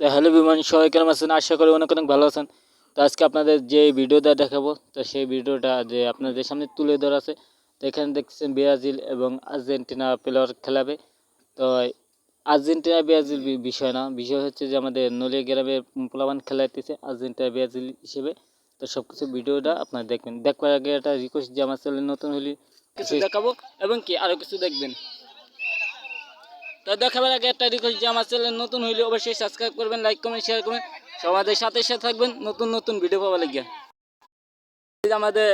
তো হ্যালো বিমান সবাই কেমন আছেন? আশা করি অনেক অনেক ভালো আছেন। তো আজকে আপনাদের যে ভিডিওটা দেখাবো, তো সেই ভিডিওটা যে আপনাদের সামনে তুলে ধরা আছে, তো এখানে দেখছেন ব্রাজিল এবং আর্জেন্টিনা প্লেয়ার খেলাবে। তো আর্জেন্টিনা ব্রাজিল বিষয় না, বিষয় হচ্ছে যে আমাদের নলিয়া গ্রামের প্লাবান খেলাইতেছে আর্জেন্টিনা ব্রাজিল হিসেবে। তো সব কিছু ভিডিওটা আপনারা দেখবেন। দেখবার আগে একটা রিকোয়েস্ট যে আমার চ্যানেল নতুন হলে কিছু দেখাবো এবং কি আরও কিছু দেখবেন। তো দেখাবার আগে একটা রিকোয়েস্ট যে আমার চ্যানেল নতুন হইলে অবশ্যই সাবস্ক্রাইব করবেন লাইক কমেন্ট শেয়ার করবেন। সবাদের সাথে সাথে থাকবেন, নতুন নতুন ভিডিও পাওয়া লাগিয়া আমাদের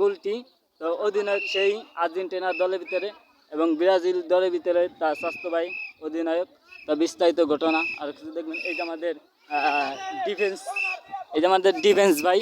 গোলটি, তো অধিনায়ক সেই আর্জেন্টিনা দলের ভিতরে এবং ব্রাজিল দলের ভিতরে তার স্বাস্থ্য ভাই অধিনায়ক। তা বিস্তারিত ঘটনা, আর কিছু দেখবেন। এই যে আমাদের ডিফেন্স এই যে আমাদের ডিফেন্স ভাই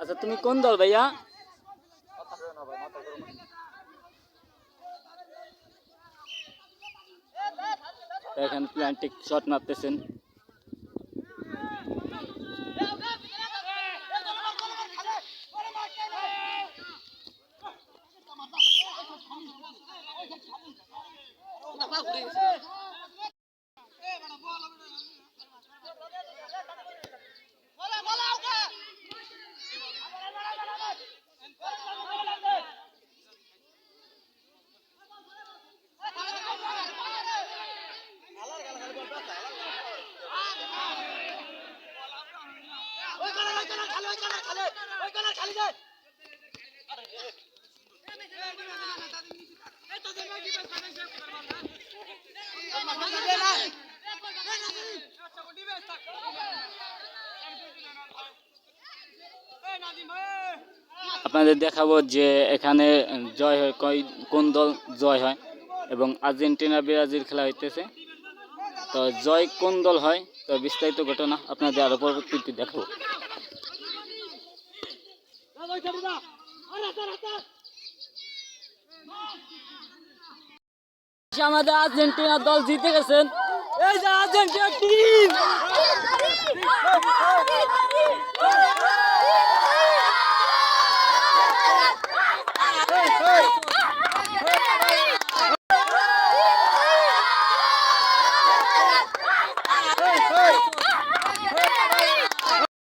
আচ্ছা তুমি কোন দল ভাইয়া? এখানে প্ল্যান্টিক শট মারতেছেন। আপনাদের দেখাবো যে এখানে জয় হয় কোন দল জয় হয় এবং আর্জেন্টিনা, ব্রাজিল খেলা হইতেছে। তো জয় কোন দল হয়, তো বিস্তারিত ঘটনা আপনাদের আরও পরবর্তীতে দেখাবো। আমাদের আর্জেন্টিনা দল জিতে গেছেন। এই যে আর্জেন্টিনা টিম